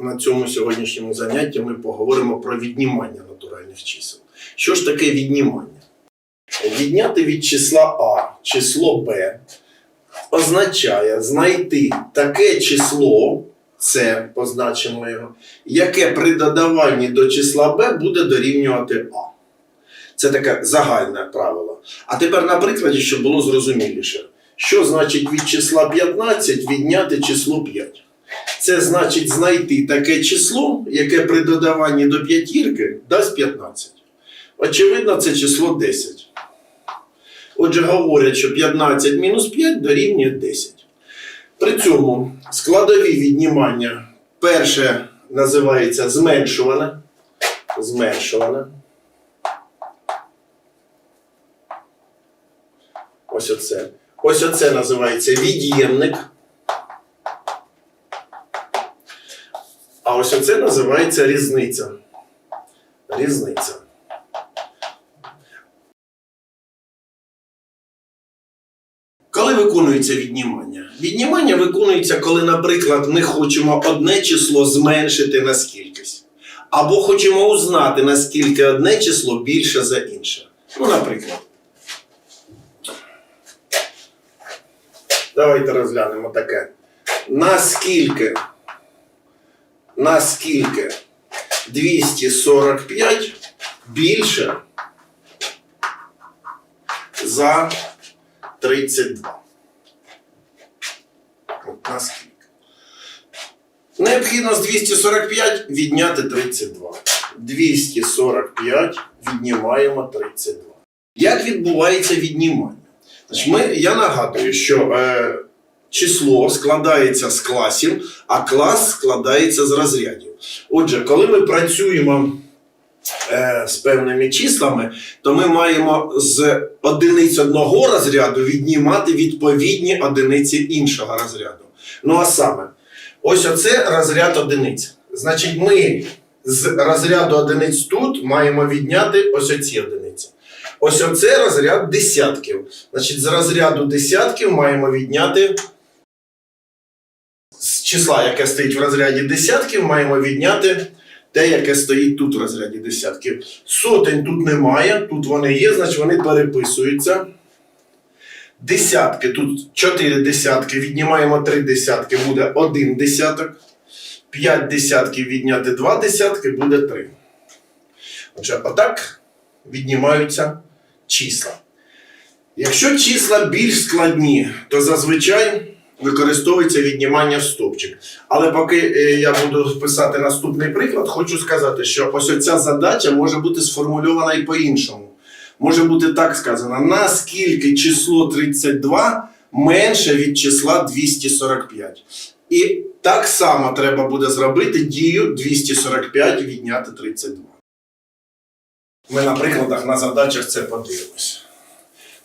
на цьому сьогоднішньому занятті ми поговоримо про віднімання натуральних чисел. Що ж таке віднімання? Відняти від числа А число Б означає знайти таке число, це позначимо його, яке при додаванні до числа Б буде дорівнювати А. Це таке загальне правило. А тепер на прикладі, щоб було зрозуміліше. Що значить від числа 15 відняти число 5? Це значить знайти таке число, яке при додаванні до п'ятірки дасть 15. Очевидно, це число 10. Отже, говорять, що 15 мінус 5 дорівнює 10. При цьому складові віднімання перше називається зменшуване. Зменшуване. Ось оце. Ось оце називається від'ємник. Ось оце називається різниця. Різниця. Коли виконується віднімання? Віднімання виконується, коли, наприклад, ми хочемо одне число зменшити на скількись. Або хочемо узнати, наскільки одне число більше за інше. Ну, наприклад. Давайте розглянемо таке. Наскільки, наскільки 245 більше за 32. От наскільки. Необхідно з 245 відняти 32. 245 віднімаємо 32. Як відбувається віднімання? Значить, ми, я нагадую, що е, число складається з класів, а клас складається з розрядів. Отже, коли ми працюємо е, з певними числами, то ми маємо з одиниць одного розряду віднімати відповідні одиниці іншого розряду. Ну а саме, ось оце розряд одиниць. Значить, ми з розряду одиниць тут маємо відняти ось оці одиниці. Ось оце розряд десятків. Значить, з розряду десятків маємо відняти числа, яке стоїть в розряді десятків, маємо відняти те, яке стоїть тут в розряді десятків. Сотень тут немає, тут вони є, значить вони переписуються. Десятки, тут 4 десятки, віднімаємо 3 десятки, буде 1 десяток. 5 десятків відняти 2 десятки буде 3. Отже, отак віднімаються числа. Якщо числа більш складні, то зазвичай використовується віднімання в стовпчик. Але поки е, я буду писати наступний приклад, хочу сказати, що ось ця задача може бути сформульована і по-іншому. Може бути так сказано: наскільки число 32 менше від числа 245. І так само треба буде зробити дію 245 відняти 32. Ми на прикладах на задачах це подивимось.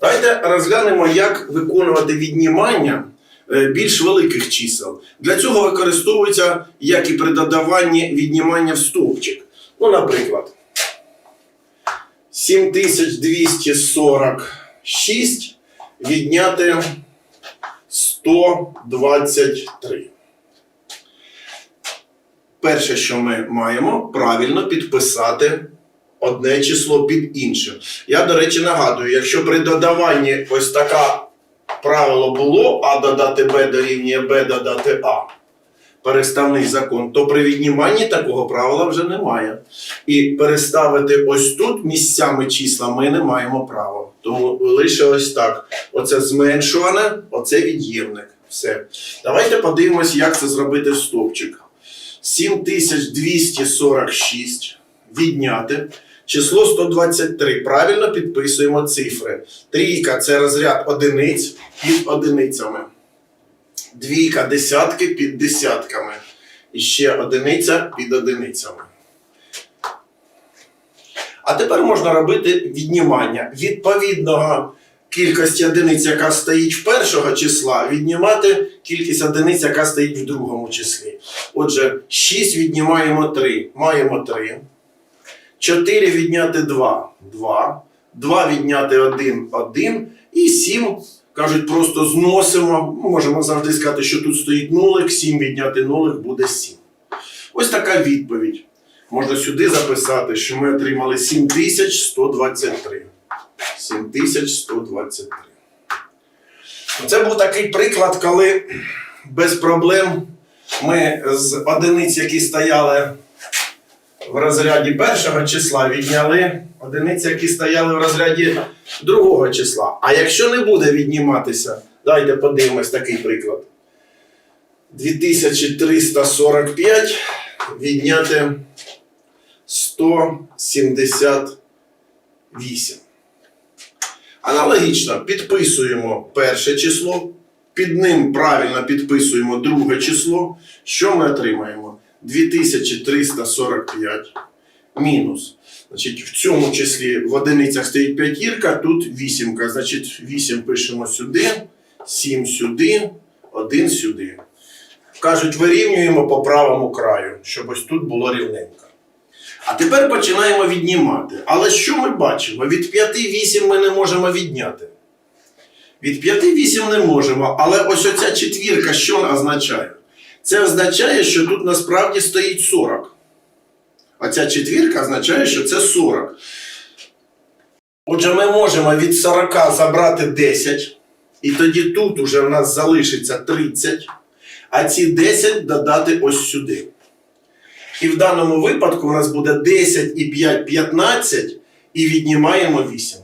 Давайте розглянемо, як виконувати віднімання більш великих чисел. Для цього використовується, як і при додаванні віднімання в стовпчик. Ну, наприклад, 7246 відняти 123. Перше, що ми маємо, правильно підписати одне число під інше. Я, до речі, нагадую, якщо при додаванні ось таке правило було, А додати Б дорівнює Б додати А, переставний закон, то при відніманні такого правила вже немає. І переставити ось тут місцями числа ми не маємо права. Тому лише ось так. Оце зменшуване, оце від'ємник. Все. Давайте подивимось, як це зробити в стовпчик. 7246 відняти. Число 123. Правильно підписуємо цифри. Трійка це розряд одиниць під одиницями. Двійка десятки під десятками. І ще одиниця під одиницями. А тепер можна робити віднімання відповідного кількості одиниць, яка стоїть в першого числа, віднімати кількість одиниць, яка стоїть в другому числі. Отже, 6 віднімаємо 3. Маємо 3. 4 відняти 2 2. 2 відняти 1 1. І 7, кажуть, просто зносимо. Можемо завжди сказати, що тут стоїть нулик, 7 відняти нулик буде 7. Ось Ось така відповідь. Можна сюди записати, що ми отримали 7123. 7123. Це був такий приклад, коли без проблем ми з одиниць, які стояли в розряді першого числа, відняли одиниці, які стояли в розряді другого числа. А якщо не буде відніматися, давайте подивимось такий приклад. 2345 відняти 178. Аналогічно підписуємо перше число, під ним правильно підписуємо друге число. Що ми отримаємо? 2345 мінус. Значить, в цьому числі в одиницях стоїть п'ятірка, тут вісімка. Значить, 8 пишемо сюди, 7 сюди, 1 сюди. Кажуть, вирівнюємо по правому краю, щоб ось тут було рівненько. А тепер починаємо віднімати. Але що ми бачимо? Від 5 8 ми не можемо відняти. Від 5 8 не можемо, але ось оця четвірка що означає? Це означає, що тут насправді стоїть 40. Оця четвірка означає, що це 40. Отже, ми можемо від 40 забрати 10, і тоді тут уже в нас залишиться 30, а ці 10 додати ось сюди. І в даному випадку у нас буде 10 і 5 15, і віднімаємо 8.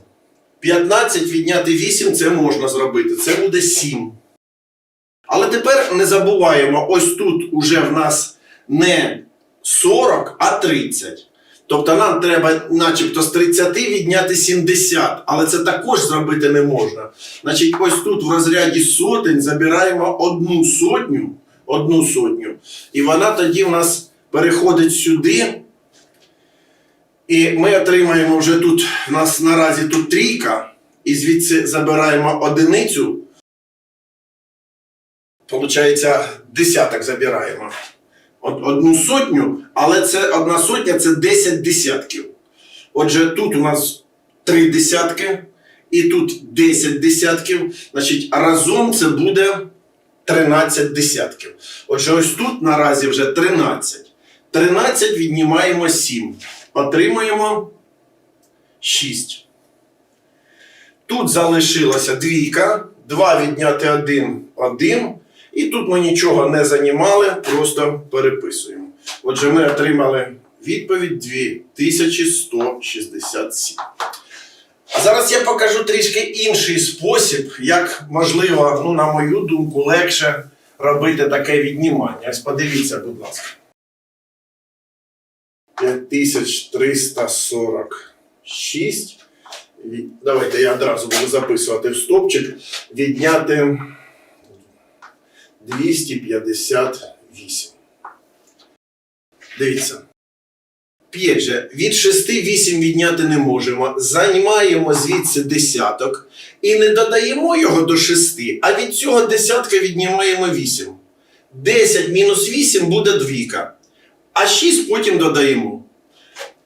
15 відняти 8 це можна зробити. Це буде 7. Але тепер не забуваємо, ось тут уже в нас не 40, а 30. Тобто нам треба, начебто, з 30 відняти 70, але це також зробити не можна. Значить, ось тут в розряді сотень забираємо одну сотню, одну сотню, і вона тоді в нас переходить сюди. І ми отримаємо вже тут, в нас наразі тут трійка, і звідси забираємо одиницю. Получається, десяток забираємо. Од- Одну сотню, але це одна сотня це 10 десятків. Отже, тут у нас 3 десятки, і тут 10 десятків. Значить, разом це буде 13 десятків. Отже, ось тут наразі вже 13. 13 віднімаємо 7. Отримаємо 6. Тут залишилася двійка. 2 відняти 1 1. І тут ми нічого не занімали, просто переписуємо. Отже, ми отримали відповідь 2167. А зараз я покажу трішки інший спосіб, як можливо, ну, на мою думку, легше робити таке віднімання. Ось подивіться, будь ласка. 5346. Давайте я одразу буду записувати в стопчик. Відняти 258. Дивіться. П'ять же, від 6 8 відняти не можемо. Займаємо звідси десяток і не додаємо його до 6, а від цього десятка віднімаємо 8. 10 мінус 8 буде двійка. А 6 потім додаємо.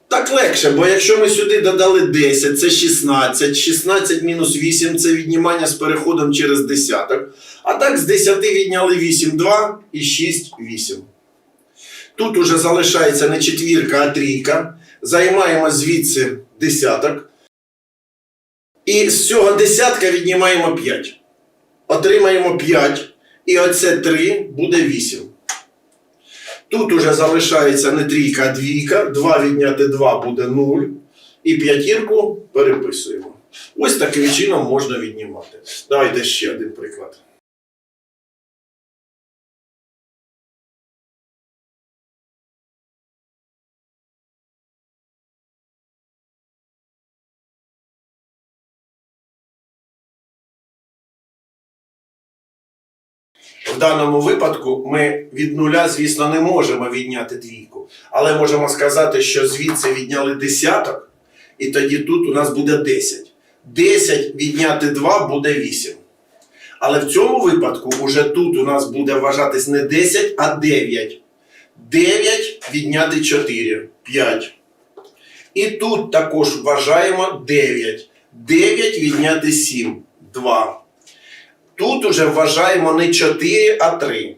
Так легше, бо якщо ми сюди додали 10, це 16, 16 мінус 8 це віднімання з переходом через десяток. А так з 10 відняли 8, 2 і 6, 8. Тут уже залишається не четвірка, а трійка. Займаємо звідси десяток. І з цього десятка віднімаємо 5. Отримаємо 5. І оце 3 буде 8. Тут уже залишається не трійка, а двійка. 2 відняти 2 буде 0. І п'ятірку переписуємо. Ось таким чином можна віднімати. Давайте ще один приклад. В даному випадку ми від нуля, звісно, не можемо відняти двійку, але можемо сказати, що звідси відняли десяток, і тоді тут у нас буде 10. 10 відняти 2 буде 8. Але в цьому випадку уже тут у нас буде вважатись не 10, а 9. 9 відняти 4 5. І тут також вважаємо 9. 9 відняти 7 2. Тут уже вважаємо не 4, а 3.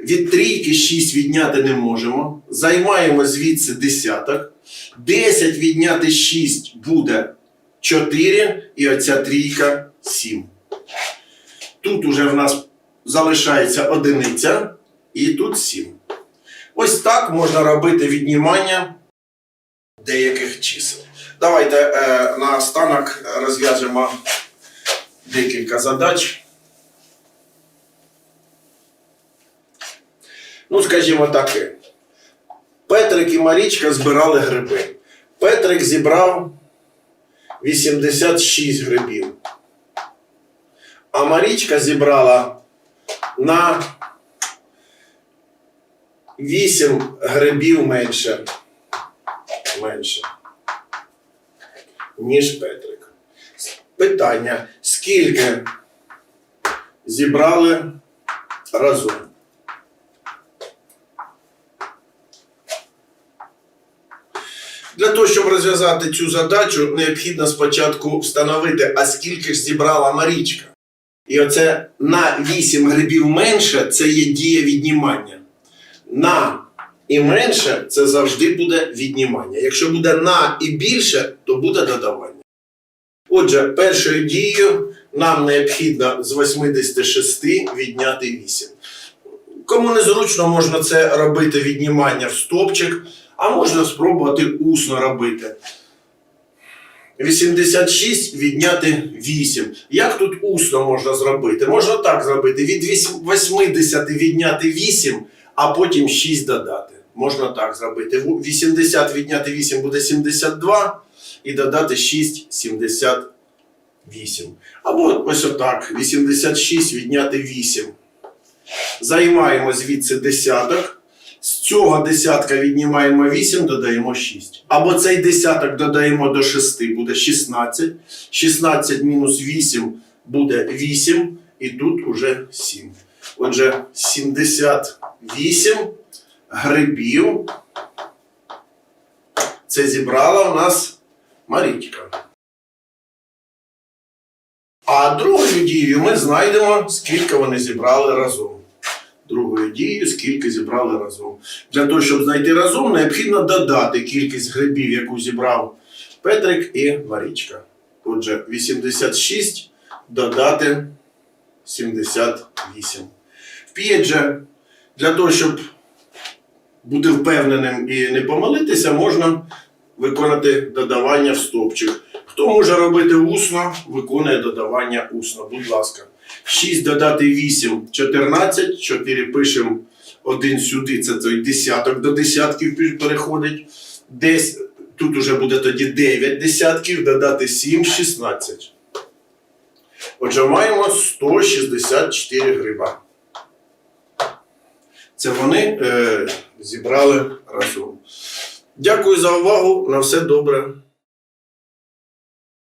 Від трійки 6 відняти не можемо. Займаємо звідси десяток. 10 відняти 6 буде 4, і оця трійка 7. Тут уже в нас залишається одиниця, і тут 7. Ось так можна робити віднімання деяких чисел. Давайте е, на останок розв'яжемо декілька задач. Ну, скажімо таке. Петрик і Марічка збирали гриби. Петрик зібрав 86 грибів. А Марічка зібрала на 8 грибів менше. Менше. Ніж Петрик. Питання: скільки зібрали разом? Для того, щоб розв'язати цю задачу, необхідно спочатку встановити, а скільки ж зібрала Марічка. І оце на 8 грибів менше це є дія віднімання. На і менше це завжди буде віднімання. Якщо буде на і більше, то буде додавання. Отже, першою дією нам необхідно з 86 відняти 8. Кому незручно, можна це робити віднімання в стопчик, а можна спробувати усно робити. 86 відняти 8. Як тут усно можна зробити? Можна так зробити: від 80 відняти 8, а потім 6 додати. Можна так зробити. 80 відняти 8 буде 72, і додати 6 78. Або ось отак: 86 відняти 8. Займаємо звідси десяток. З цього десятка віднімаємо 8, додаємо 6. Або цей десяток додаємо до 6, буде 16. 16 мінус 8 буде 8, і тут уже 7. Отже, 78 грибів. Це зібрала у нас Марічка. А другою дією ми знайдемо, скільки вони зібрали разом. Другою дією, скільки зібрали разом. Для того, щоб знайти разом, необхідно додати кількість грибів, яку зібрав Петрик і Марічка. Отже, 86 додати 78. Вп'ять же, для того, щоб бути впевненим і не помилитися, можна виконати додавання в стопчик. Хто може робити усно, виконує додавання усно. Будь ласка. 6 додати 8 14, 4 пишемо 1 сюди, це той десяток до десятків переходить. Десь тут уже буде тоді 9 десятків, додати 7 16. Отже, маємо 164 гриба. Це вони е, зібрали разом. Дякую за увагу. На все добре.